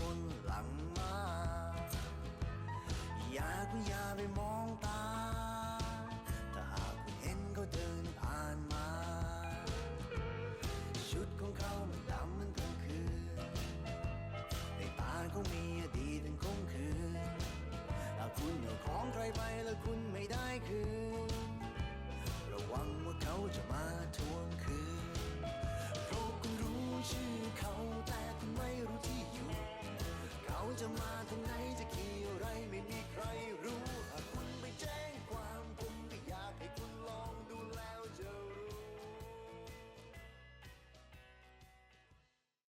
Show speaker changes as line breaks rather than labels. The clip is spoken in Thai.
บนหลังมา อยากคุณอย่าไปมองตา ถ้าหากคุณเห็นเขาเดินผ่านมา ชุดของเขามันดำมันกลางคืนในตาเขามีอดีตเป็นคงคืนถ้าคุณเอาของใครไปแล้วคุณไม่ได้ จะมาทางไหน